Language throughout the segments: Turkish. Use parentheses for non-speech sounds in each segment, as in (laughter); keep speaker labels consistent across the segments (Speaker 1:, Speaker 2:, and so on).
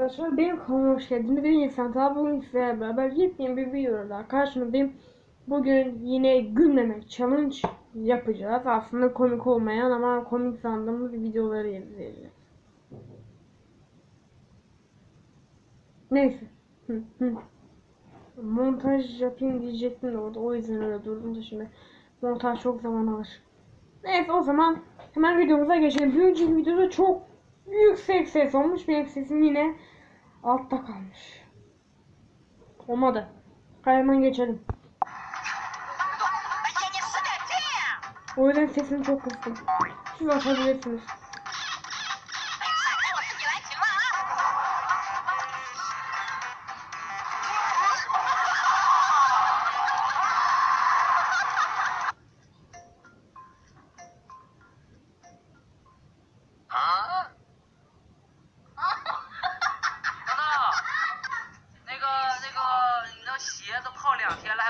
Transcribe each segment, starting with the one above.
Speaker 1: Arkadaşlar benim kanalıma hoş geldiniz. Ben İnsan Tabi bugün sizlerle beraber yepyeni bir videoda karşınızdayım. Bugün yine gülmeme challenge yapacağız. Aslında komik olmayan ama komik sandığımız videoları izleyeceğiz. Neyse. Montaj yapayım diyecektim de orada. O yüzden öyle durdum da şimdi. Montaj çok zaman alır. Neyse o zaman hemen videomuza geçelim. Bir önceki videoda çok yüksek ses olmuş. Benim sesim yine Altta kalmış. Olmadı. Kayman geçelim. O yüzden sesini çok kıstım. Siz açabilirsiniz.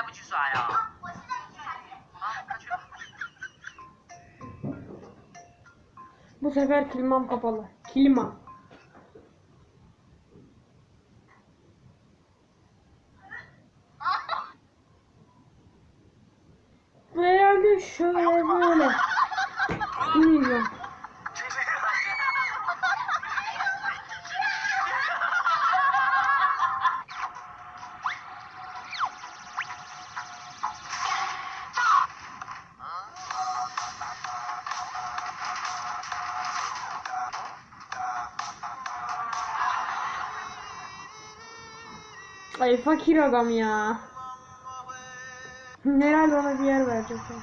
Speaker 2: 两天了，还不去刷呀？啊，快去吧。
Speaker 1: Bu sefer klimam kapalı. Klima. Bu herhalde şöyle böyle. Bilmiyorum. 'Ay fakir adam ya. Herhalde ona bir yer verecek. o.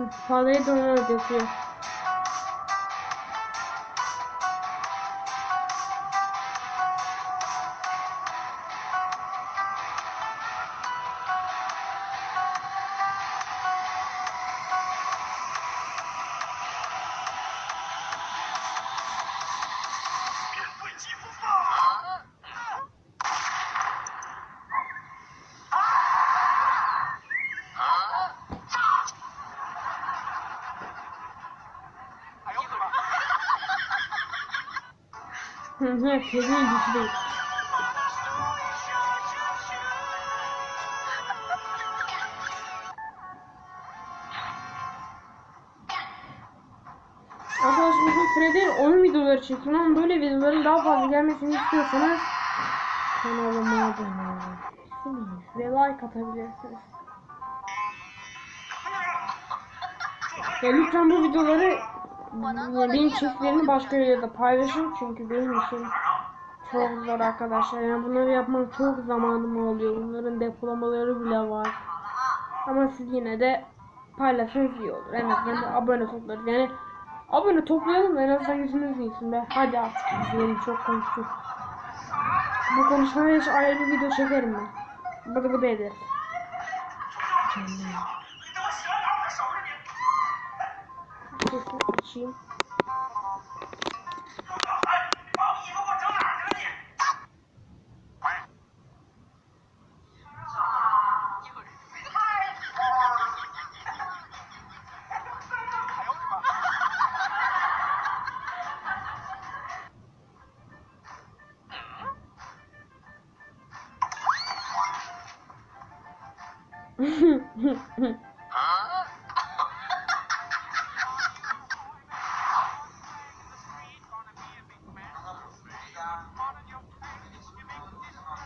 Speaker 1: Hı, Parayı da Hı hı, güçlü. Arkadaşlar bugün Fred'in oyun videoları çekiyorum ama böyle videoların daha fazla gelmesini istiyorsanız kanalıma abone olabilirsiniz ve like atabilirsiniz. Ya lütfen bu videoları benim çiftlerini başka yerde paylaşın çünkü benim işim çok zor arkadaşlar. Yani bunları yapmak çok zamanım oluyor. Bunların depolamaları bile var. Ama siz yine de paylaşın iyi olur. En azından abone toplarız. Yani abone toplayalım en azından yüzümüz gitsin be. Hadi artık izleyelim çok konuştuk. Bu konuşmaya hiç ayrı bir video çekerim ben. Bıdı bıdı ederiz. Sesini partiu.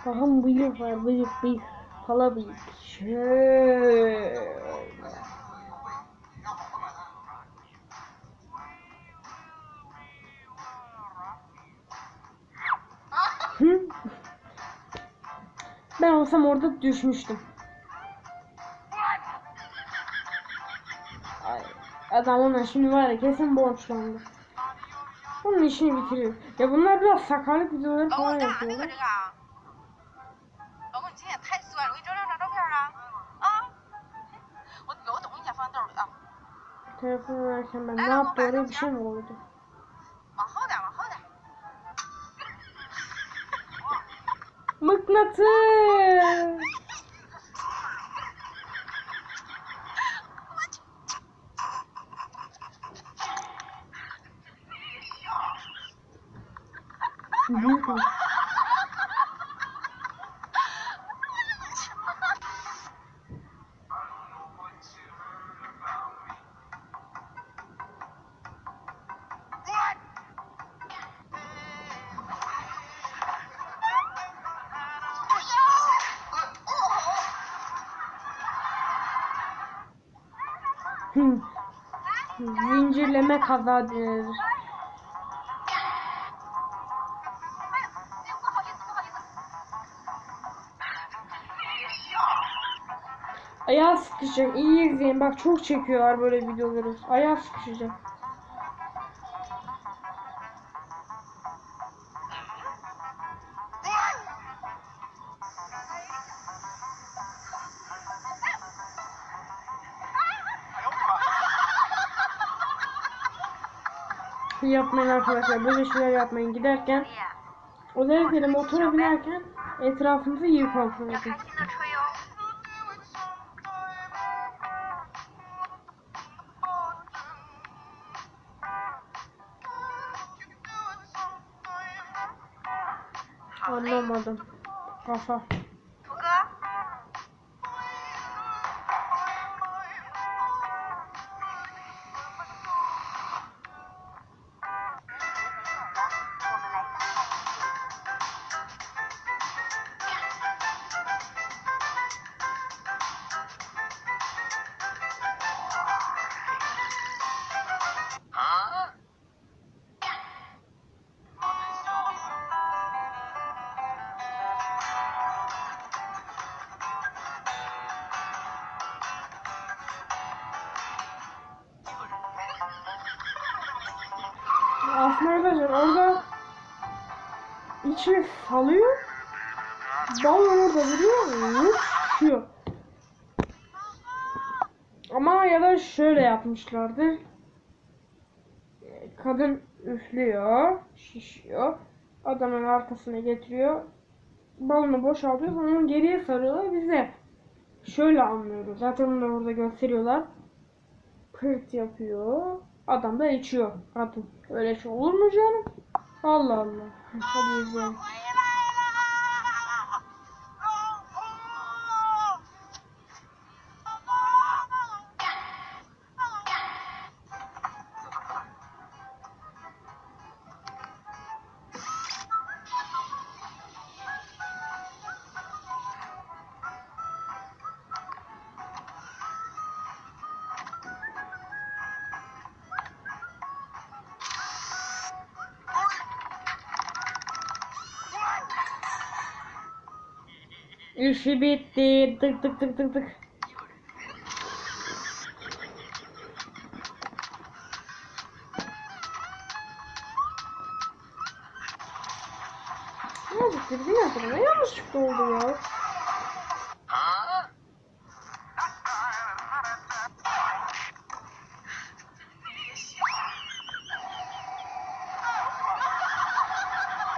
Speaker 1: Kafam bıyık var bıyık bıyık. Pala bıyık. Şöyle. ben olsam orada düşmüştüm. Adam ona şimdi var kesin borçlandı. Bunun işini bitiriyor. Ya bunlar biraz sakarlık videoları falan yapıyorlar. Telefon verken ben ne yaptım öyle bir şey mi oldu? Mıknatıs. Büyük Zincirleme kaza denir. Ayağı sıkışacak. İyi izleyin. Bak çok çekiyorlar böyle videoları. Ayağı sıkışacak. şey yapmayın arkadaşlar. Böyle şeyler yapmayın. Giderken özellikle motora binerken etrafınızı iyi kontrol edin.
Speaker 3: Şey.
Speaker 1: Anlamadım. Kafa. İçine salıyor. Balon orada duruyor. Vup düşüyor. Ama ya da şöyle yapmışlardı. Kadın üflüyor, şişiyor. Adamın arkasına getiriyor. Balonu boşaltıyor. Onu geriye sarıyorlar. Biz şöyle anlıyoruz. Zaten onu da orada gösteriyorlar. Pırt yapıyor. Adam da içiyor. Kadın. Öyle şey olur mu canım? Allah Allah. Hadi izleyelim. 'İşi bitti. Tık tık tık tık tık. Ne oldu? Bir dakika. Ne yanlışlıkla oldu ya?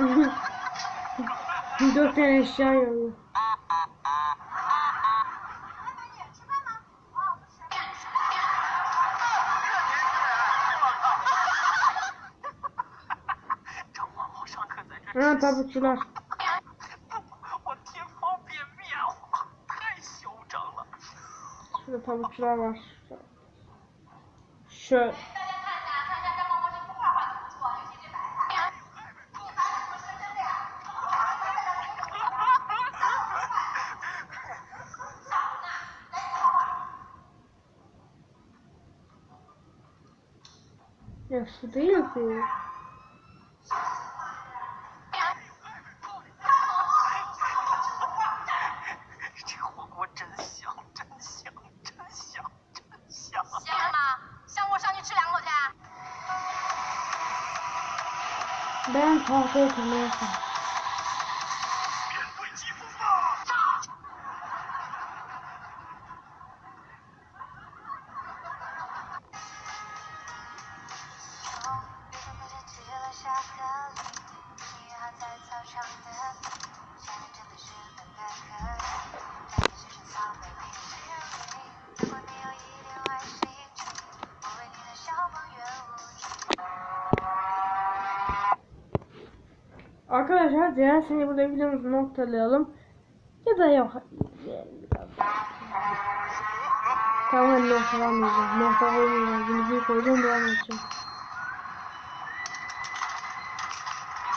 Speaker 1: (laughs) Dört tane eşya 他不知道。
Speaker 2: 我贴方便面，太嚣张了。
Speaker 3: 是，他不
Speaker 2: 知
Speaker 3: 道吗？是。(laughs)
Speaker 1: Ben tahtaya oturmaya diğer seni burada videomuzu noktalayalım. Ya da yok. Tamam noktalamayacağım. Noktalamayacağım. Bunu bir koyacağım devam edeceğim.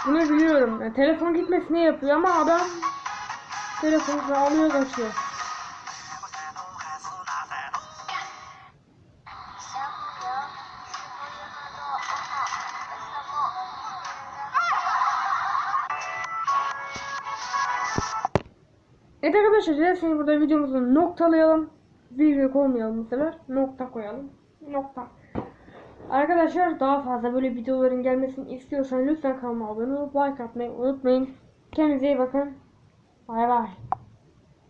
Speaker 1: Bunu biliyorum. Yani telefon gitmesine yapıyor ama adam telefonu alıyor kaçıyor. Evet arkadaşlar dilerseniz burada videomuzu noktalayalım. Virgül koymayalım bu sefer. Nokta koyalım. Nokta. Arkadaşlar daha fazla böyle videoların gelmesini istiyorsanız lütfen kanalıma abone olup like atmayı unutmayın. Kendinize iyi bakın. Bay bay.